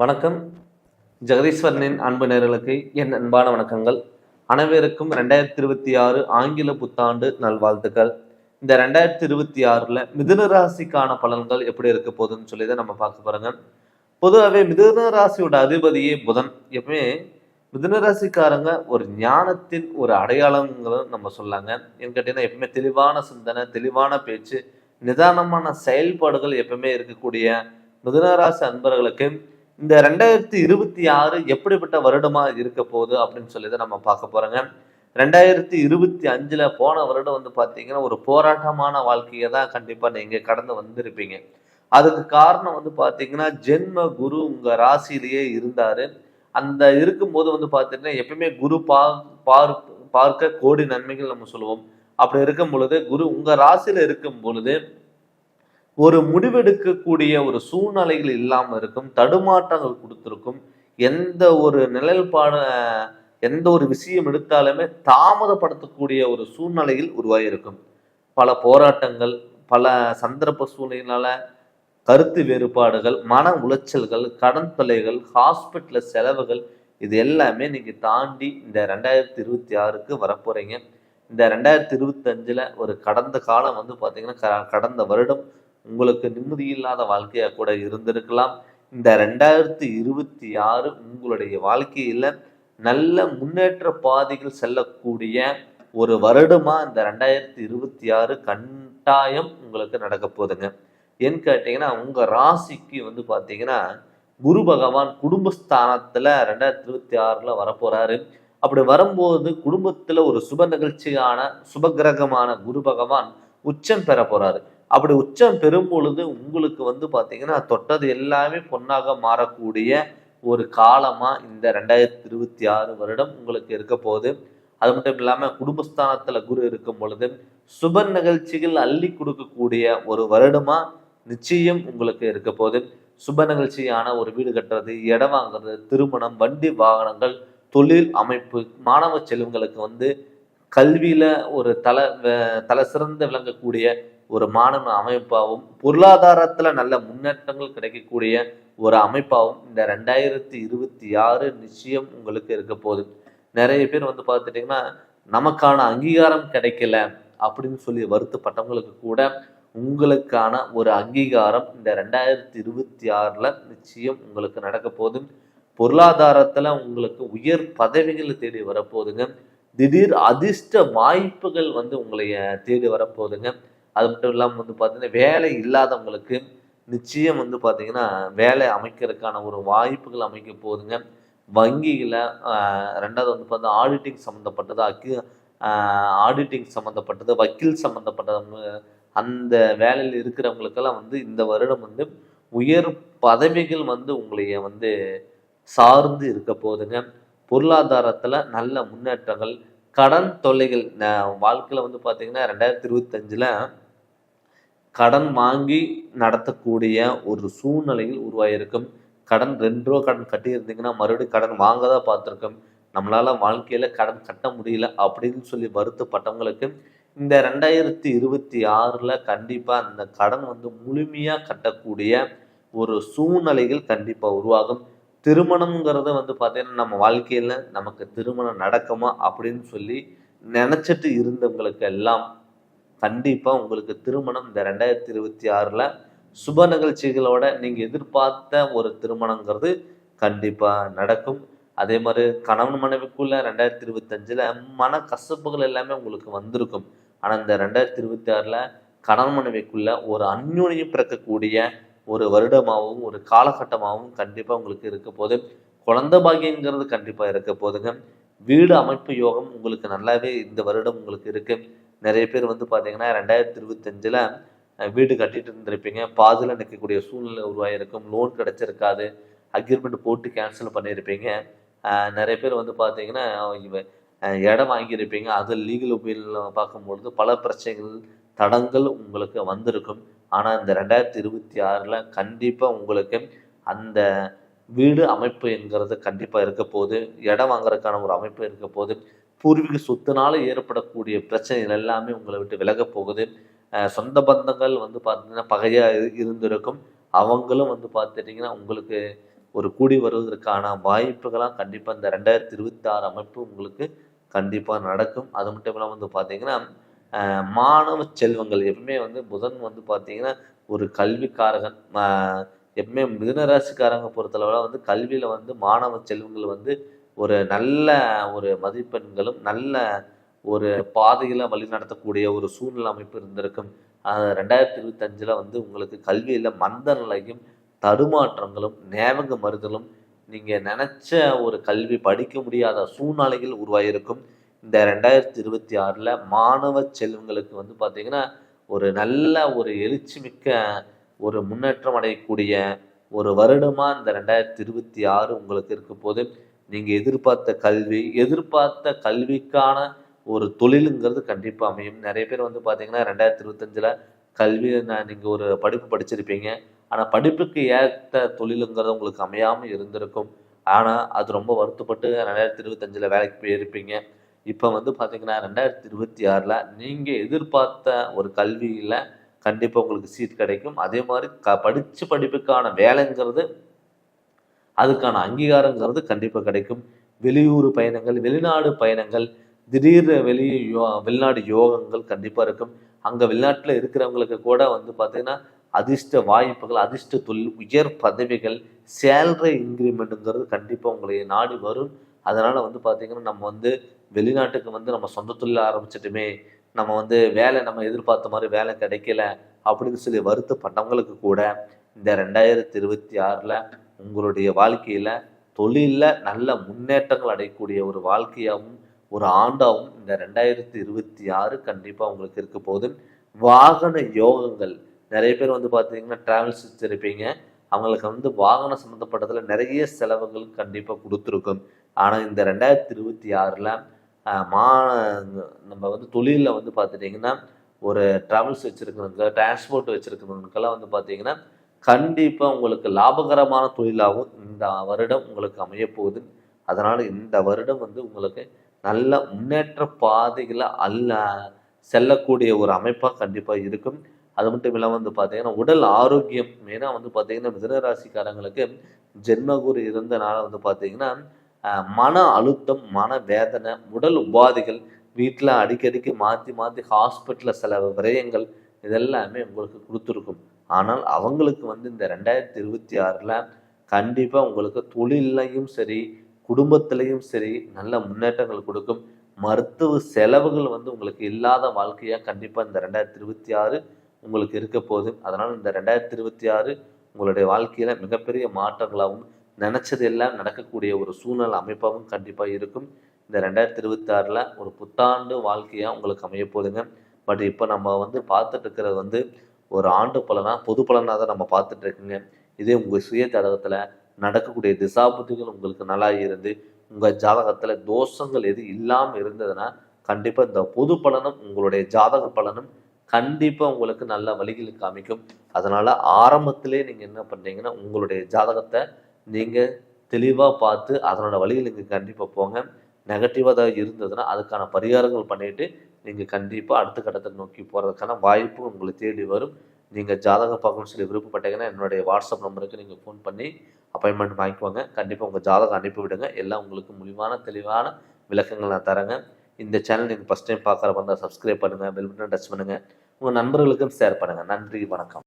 வணக்கம். ஜெகதீஸ்வரனின் அன்பு நேர்களுக்கு என் அன்பான வணக்கங்கள். அனைவருக்கும் ரெண்டாயிரத்தி இருபத்தி ஆறு ஆங்கில புத்தாண்டு நல்வாழ்த்துக்கள். இந்த ரெண்டாயிரத்தி இருபத்தி ஆறில் மிதுன ராசிக்கான பலன்கள் எப்படி இருக்க போகுதுன்னு சொல்லி தான் நம்ம பார்க்க போறோங்க. பொதுவாகவே மிதுன ராசியோட அதிபதியே புதன். எப்பவுமே மிதுன ராசிக்காரங்க ஒரு ஞானத்தின் ஒரு அடையாளங்களும் நம்ம சொல்லாங்க ஏன்னு கேட்டீங்கன்னா எப்பவுமே தெளிவான சிந்தனை தெளிவான பேச்சு நிதானமான செயல்பாடுகள் எப்பவுமே இருக்கக்கூடிய மிதுனராசி அன்பர்களுக்கு இந்த ரெண்டாயிரத்தி இருபத்தி ஆறு எப்படிப்பட்ட வருடமா இருக்க போகுது அப்படின்னு சொல்லி தான் நம்ம பார்க்க போறோங்க. ரெண்டாயிரத்தி இருபத்தி அஞ்சுல போன வருடம் வந்து பார்த்தீங்கன்னா ஒரு போராட்டமான வாழ்க்கையை தான் கண்டிப்பா நீங்க கடந்து வந்திருப்பீங்க. அதுக்கு காரணம் வந்து பார்த்தீங்கன்னா ஜென்ம குரு உங்க ராசியிலேயே இருந்தாரு. அந்த இருக்கும்போது வந்து பார்த்தீங்கன்னா எப்பயுமே குரு பா பார் பார்க்க கோடி நன்மைகள் நம்ம சொல்லுவோம். அப்படி இருக்கும் பொழுது குரு உங்க ராசியில இருக்கும் பொழுது ஒரு முடிவெடுக்கக்கூடிய ஒரு சூழ்நிலைகள் இல்லாமல் இருக்கும் தடுமாற்றங்கள் கொடுத்துருக்கும் எந்த ஒரு நிழல்பாடு எந்த ஒரு விஷயம் எடுத்தாலுமே தாமதப்படுத்தக்கூடிய ஒரு சூழ்நிலையில் உருவாகியிருக்கும் பல போராட்டங்கள் பல சந்தர்ப்ப சூழ்நிலையினால கருத்து வேறுபாடுகள் மன உளைச்சல்கள் கடன் தொல்லைகள் ஹாஸ்பிட்டல் செலவுகள் இது எல்லாமே நீங்கள் தாண்டி இந்த ரெண்டாயிரத்தி இருபத்தி ஆறுக்கு வரப்போறீங்க. இந்த ரெண்டாயிரத்தி இருபத்தஞ்சில் ஒரு கடந்த காலம் வந்து பார்த்திங்கன்னா க- கடந்த வருடம் உங்களுக்கு நிம்மதி இல்லாத வாழ்க்கையா கூட இருந்திருக்கலாம். இந்த ரெண்டாயிரத்தி இருபத்தி ஆறு உங்களுடைய வாழ்க்கையில நல்ல முன்னேற்ற பாதைகள் செல்லக்கூடிய ஒரு வருடமா இந்த ரெண்டாயிரத்தி இருபத்தி ஆறு கட்டாயம் உங்களுக்கு நடக்க போகுதுங்க. ஏன்னு கேட்டீங்கன்னா உங்க ராசிக்கு வந்து பாத்தீங்கன்னா குரு பகவான் குடும்பஸ்தானத்துல ரெண்டாயிரத்தி இருபத்தி ஆறுல வரப்போறாரு. அப்படி வரும்போது குடும்பத்துல ஒரு சுப நிகழ்ச்சியான சுபகிரகமான குரு பகவான் உச்சம் பெற போறாரு அப்படி உச்சம் பெறும் பொழுது உங்களுக்கு வந்து பார்த்தீங்கன்னா தொட்டது எல்லாமே பொன்னாக மாறக்கூடிய ஒரு காலமா இந்த ரெண்டாயிரத்தி இருபத்தி ஆறு வருடம் உங்களுக்கு இருக்க போகுது. அது மட்டும் இல்லாம குடும்பஸ்தானத்துல குரு இருக்கும் பொழுது சுப நிகழ்ச்சிகள் அள்ளி கொடுக்கக்கூடிய ஒரு வருடமா நிச்சயம் உங்களுக்கு இருக்க போகுது. சுப நிகழ்ச்சியான ஒரு வீடு கட்டுறது இடம் வாங்குறது திருமணம் வண்டி வாகனங்கள் தொழில் அமைப்பு மாணவ செல்வங்களுக்கு வந்து கல்வியில ஒரு தலை தலை சிறந்து விளங்கக்கூடிய ஒரு மாணவ அமைப்பாகவும் பொருளாதாரத்தில் நல்ல முன்னேற்றங்கள் கிடைக்கக்கூடிய ஒரு அமைப்பாகவும் இந்த ரெண்டாயிரத்தி இருபத்தி ஆறு நிச்சயம் உங்களுக்கு இருக்க போகுது. நிறைய பேர் வந்து பார்த்துட்டிங்கன்னா நமக்கான அங்கீகாரம் கிடைக்கல அப்படின்னு சொல்லி வருத்தப்பட்டவங்களுக்கு கூட உங்களுக்கான ஒரு அங்கீகாரம் இந்த ரெண்டாயிரத்தி இருபத்தி ஆறில் நிச்சயம் உங்களுக்கு நடக்க போதும் பொருளாதாரத்தில் உங்களுக்கு உயர் பதவிகள் தேடி வரப்போகுதுங்க. திடீர் அதிர்ஷ்ட வாய்ப்புகள் வந்து உங்களை தேடி வரப்போகுதுங்க. அது மட்டும் இல்லாமல் வந்து பார்த்தீங்கன்னா வேலை இல்லாதவங்களுக்கு நிச்சயம் வந்து பார்த்தீங்கன்னா வேலை அமைக்கிறதுக்கான ஒரு வாய்ப்புகள் அமைக்க போகுதுங்க. வங்கியில் ரெண்டாவது வந்து பார்த்தா ஆடிட்டிங் சம்மந்தப்பட்டது அக்கி ஆடிட்டிங் சம்மந்தப்பட்டது வக்கீல் சம்மந்தப்பட்டவங்க அந்த வேலையில் இருக்கிறவங்களுக்கெல்லாம் வந்து இந்த வருடம் வந்து உயர் பதவிகள் வந்து உங்களைய வந்து சார்ந்து இருக்க போகுதுங்க. பொருளாதாரத்தில் நல்ல முன்னேற்றங்கள் கடன் தொல்லைகள் வாழ்க்கையில் வந்து பார்த்தீங்கன்னா ரெண்டாயிரத்தி இருபத்தஞ்சில் கடன் வாங்கி நடத்தக்கூடிய ஒரு சூழ்நிலையில் உருவாகியிருக்கும் கடன் ரெண்டு ரூபா கடன் கட்டியிருந்தீங்கன்னா மறுபடியும் கடன் வாங்க தான் பார்த்துருக்கோம். நம்மளால் வாழ்க்கையில் கடன் கட்ட முடியல அப்படின்னு சொல்லி வருத்தப்பட்டவங்களுக்கு இந்த ரெண்டாயிரத்தி இருபத்தி ஆறில் கண்டிப்பாக அந்த கடன் வந்து முழுமையாக கட்டக்கூடிய ஒரு சூழ்நிலைகள் கண்டிப்பாக உருவாகும். திருமணங்கிறத வந்து பார்த்தீங்கன்னா நம்ம வாழ்க்கையில் நமக்கு திருமணம் நடக்குமா அப்படின்னு சொல்லி நினச்சிட்டு இருந்தவங்களுக்கு எல்லாம் கண்டிப்பாக உங்களுக்கு திருமணம் இந்த ரெண்டாயிரத்தி இருபத்தி ஆறில் சுப நிகழ்ச்சிகளோட நீங்கள் எதிர்பார்த்த ஒரு திருமணங்கிறது கண்டிப்பாக நடக்கும். அதே மாதிரி கணவன் மனைவிக்குள்ள ரெண்டாயிரத்தி இருபத்தஞ்சில் மன கசப்புகள் எல்லாமே உங்களுக்கு வந்திருக்கும். ஆனால் இந்த ரெண்டாயிரத்தி இருபத்தி ஆறில் கணவன் மனைவிக்குள்ள ஒரு அந்யோன்யம் பிறக்கக்கூடிய ஒரு வருடமாகவும் ஒரு காலகட்டமாகவும் கண்டிப்பாக உங்களுக்கு இருக்க போது குழந்தை பாகியங்கிறது கண்டிப்பாக இருக்க போதுங்க வீடு அமைப்பு யோகம் உங்களுக்கு நல்லாவே இந்த வருடம் உங்களுக்கு இருக்குது நிறைய பேர் வந்து பார்த்தீங்கன்னா ரெண்டாயிரத்தி இருபத்தஞ்சில் வீடு கட்டிட்டு இருந்திருப்பீங்க. பாதியில் நிற்கக்கூடிய சூழ்நிலை உருவாகிருக்கும் லோன் கிடச்சிருக்காது. அக்ரிமெண்ட் போட்டு கேன்சல் பண்ணியிருப்பீங்க. நிறைய பேர் வந்து பார்த்தீங்கன்னா இடம் வாங்கியிருப்பீங்க. அது லீகல் ஒப்பீனியன் பார்க்கும்பொழுது பல பிரச்சனைகள் தடங்கள் உங்களுக்கு வந்திருக்கும். ஆனால் இந்த ரெண்டாயிரத்தி இருபத்தி ஆறில் கண்டிப்பாக உங்களுக்கு அந்த வீடு அமைப்புங்கிறது கண்டிப்பாக இருக்க போகுது. இடம் வாங்குறதுக்கான ஒரு அமைப்பு இருக்க போகுது. பூர்வீக சொத்துனால ஏற்படக்கூடிய பிரச்சனைகள் எல்லாமே உங்களை விட்டு விலக போகுது. சொந்த பந்தங்கள் வந்து பார்த்தீங்கன்னா பகையாக இருந்திருக்கும். அவங்களும் வந்து பார்த்துட்டிங்கன்னா உங்களுக்கு ஒரு கூடி வருவதற்கான வாய்ப்புகளாக கண்டிப்பாக இந்த ரெண்டாயிரத்தி இருபத்தி ஆறு அமைப்பு உங்களுக்கு கண்டிப்பாக நடக்கும். அது மட்டும் இல்லாமல் வந்து பார்த்தீங்கன்னா மாணவ செல்வங்கள் எப்பவுமே வந்து புதன் வந்து பார்த்தீங்கன்னா ஒரு கல்விக்காரகன். எப்பவுமே மிதுனராசிக்காரங்க பொறுத்தளவில் வந்து கல்வியில் வந்து மாணவ செல்வங்கள் வந்து ஒரு நல்ல ஒரு மதிப்பெண்களும் நல்ல ஒரு பாதையில் வழிநடத்தக்கூடிய ஒரு சூழ்நிலை அமைப்பு இருந்திருக்கும். ரெண்டாயிரத்தி இருபத்தஞ்சில் வந்து உங்களுக்கு கல்வியில் மந்த நிலையும் தடுமாற்றங்களும் ஞாபக மறுதலும் நீங்கள் நினச்ச ஒரு கல்வி படிக்க முடியாத சூழ்நிலைகள் உருவாகியிருக்கும் இந்த ரெண்டாயிரத்தி இருபத்தி ஆறில் மாணவ செல்வங்களுக்கு வந்து பார்த்திங்கன்னா ஒரு நல்ல ஒரு எழுச்சி மிக்க ஒரு முன்னேற்றம் அடையக்கூடிய ஒரு வருடமாக இந்த ரெண்டாயிரத்தி இருபத்தி ஆறு உங்களுக்கு இருக்க போது நீங்கள் எதிர்பார்த்த கல்வி எதிர்பார்த்த கல்விக்கான ஒரு தொழிலுங்கிறது கண்டிப்பாக அமையும். நிறைய பேர் வந்து பார்த்தீங்கன்னா ரெண்டாயிரத்தி இருபத்தஞ்சில் கல்வி நான் நீங்கள் ஒரு படிப்பு படிச்சிருப்பீங்க. ஆனால் படிப்புக்கு ஏற்ற தொழிலுங்கிறது உங்களுக்கு அமையாமல் இருந்திருக்கும். ஆனால் அது ரொம்ப வருத்தப்பட்டு ரெண்டாயிரத்தி இருபத்தஞ்சில் வேலைக்கு போயிருப்பீங்க. இப்போ வந்து பார்த்தீங்கன்னா ரெண்டாயிரத்தி இருபத்தி ஆறில் நீங்கள் எதிர்பார்த்த ஒரு கல்வியில் கண்டிப்பாக உங்களுக்கு சீட் கிடைக்கும். அதே மாதிரி க படித்த படிப்புக்கான வேலைங்கிறது அதுக்கான அங்கீகாரங்கிறது கண்டிப்பாக கிடைக்கும். வெளியூர் பயணங்கள் வெளிநாடு பயணங்கள் திடீர் வெளி யோ வெளிநாடு யோகங்கள் கண்டிப்பாக இருக்கும். அங்கே வெளிநாட்டில் இருக்கிறவங்களுக்கு கூட வந்து பார்த்திங்கன்னா அதிர்ஷ்ட வாய்ப்புகள் அதிர்ஷ்ட தொழில் உயர் பதவிகள் சேலரி இன்க்ரிமெண்ட்டுங்கிறது கண்டிப்பாக உங்களை நாடி வரும். அதனால் வந்து பார்த்திங்கன்னா நம்ம வந்து வெளிநாட்டுக்கு வந்து நம்ம சொந்த தொழில் ஆரம்பிச்சிட்டுமே நம்ம வந்து வேலை நம்ம எதிர்பார்த்த மாதிரி வேலை கிடைக்கல அப்படின்னு சொல்லி வருத்தப்பட்டவங்களுக்கு கூட இந்த ரெண்டாயிரத்தி இருபத்தி ஆறில் உங்களுடைய வாழ்க்கையில் தொழிலில் நல்ல முன்னேற்றங்கள் அடையக்கூடிய ஒரு வாழ்க்கையாகவும் ஒரு ஆண்டாகவும் இந்த ரெண்டாயிரத்தி இருபத்தி ஆறு கண்டிப்பாக உங்களுக்கு இருக்க போகுது. வாகன யோகங்கள். நிறைய பேர் வந்து பார்த்தீங்கன்னா டிராவல்ஸ் வச்சுருப்பீங்க அவங்களுக்கு வந்து வாகனம் சம்மந்தப்பட்டதில் நிறைய செலவுகள் கண்டிப்பாக கொடுத்துருக்கும். ஆனால் இந்த ரெண்டாயிரத்தி இருபத்தி ஆறில் மா நம்ம வந்து தொழிலில் வந்து பார்த்துட்டிங்கன்னா ஒரு ட்ராவல்ஸ் வச்சுருக்கிறவங்க டிரான்ஸ்போர்ட் வச்சுருக்கிறவங்களுக்கெல்லாம் வந்து பார்த்தீங்கன்னா கண்டிப்பாக உங்களுக்கு லாபகரமான தொழிலாகவும் இந்த வருடம் உங்களுக்கு அமைய போகுது. அதனால் இந்த வருடம் வந்து உங்களுக்கு நல்ல முன்னேற்ற பாதைகளை அல்ல செல்லக்கூடிய ஒரு அமைப்பாக கண்டிப்பாக இருக்கும். அது மட்டும் இல்லாமல் வந்து பார்த்தீங்கன்னா உடல் ஆரோக்கியம் மெயினாக வந்து பார்த்தீங்கன்னா மிதனராசிக்காரங்களுக்கு ஜென்மகுரு இருந்தனால வந்து பார்த்தீங்கன்னா மன அழுத்தம் மன வேதனை உடல் உபாதைகள் வீட்டில் அடிக்கடிக்கு மாற்றி மாற்றி ஹாஸ்பிட்டலில் சில விரயங்கள் இதெல்லாமே உங்களுக்கு கொடுத்துருக்கும். ஆனால் அவங்களுக்கு வந்து இந்த ரெண்டாயிரத்தி இருபத்தி ஆறில் கண்டிப்பாக உங்களுக்கு தொழிலையும் சரி குடும்பத்திலையும் சரி நல்ல முன்னேற்றங்கள் கொடுக்கும். மருத்துவ செலவுகள் வந்து உங்களுக்கு இல்லாத வாழ்க்கையாக கண்டிப்பாக இந்த ரெண்டாயிரத்தி இருபத்தி ஆறு உங்களுக்கு இருக்க போகுது. அதனால் இந்த ரெண்டாயிரத்தி இருபத்தி ஆறு உங்களுடைய வாழ்க்கையில் மிகப்பெரிய மாற்றங்களாகவும் நினச்சது எல்லாம் நடக்கக்கூடிய ஒரு சூழ்நிலை அமைப்பாகவும் கண்டிப்பாக இருக்கும். இந்த ரெண்டாயிரத்தி இருபத்தி ஆறில் ஒரு புத்தாண்டு வாழ்க்கையாக உங்களுக்கு அமைய போகுதுங்க. பட் இப்போ நம்ம வந்து பார்த்துட்டு இருக்கிறது வந்து ஒரு ஆண்டு பலனாக பொது பலனாக தான் நம்ம பார்த்துட்டு இருக்குங்க இதே உங்கள் சுய ஜாதகத்தில் நடக்கக்கூடிய திசாபுத்திகள் உங்களுக்கு நல்லா இருந்து உங்கள் ஜாதகத்தில் தோஷங்கள் எது இல்லாமல் இருந்ததுன்னா கண்டிப்பாக இந்த பொது பலனும் உங்களுடைய ஜாதக பலனும் கண்டிப்பாக உங்களுக்கு நல்ல வழிகள் காமிக்கும். அதனால் ஆரம்பத்திலே நீங்கள் என்ன பண்ணுறீங்கன்னா உங்களுடைய ஜாதகத்தை நீங்கள் தெளிவாக பார்த்து அதனோட வழிகளுக்கு கண்டிப்பாக போங்க. நெகட்டிவாக ஏதாவது இருந்ததுன்னா அதுக்கான பரிகாரங்கள் பண்ணிட்டு நீங்கள் கண்டிப்பாக அடுத்த கட்டத்தை நோக்கி போகிறதுக்கான வாய்ப்பு உங்களை தேடி வரும். நீங்கள் ஜாதகம் பார்க்கணும்னு சொல்லி விருப்பப்பட்டீங்கன்னா என்னுடைய வாட்ஸ்அப் நம்பருக்கு நீங்கள் ஃபோன் பண்ணி அப்பாயின்மெண்ட் வாங்கிக்குவாங்க கண்டிப்பாக உங்கள் ஜாதகம் அனுப்பி விடுங்க. எல்லாம் உங்களுக்கு முடிவான தெளிவான விளக்கங்கள் நான் தரேங்க. இந்த சேனல் நீங்கள் ஃபஸ்ட் டைம் பார்க்குற வந்தால் சப்ஸ்கிரைப் பண்ணுங்கள் பெல் பட்டன் டச் பண்ணுங்கள் உங்கள் நண்பர்களுக்கும் ஷேர் பண்ணுங்கள் நன்றி வணக்கம்.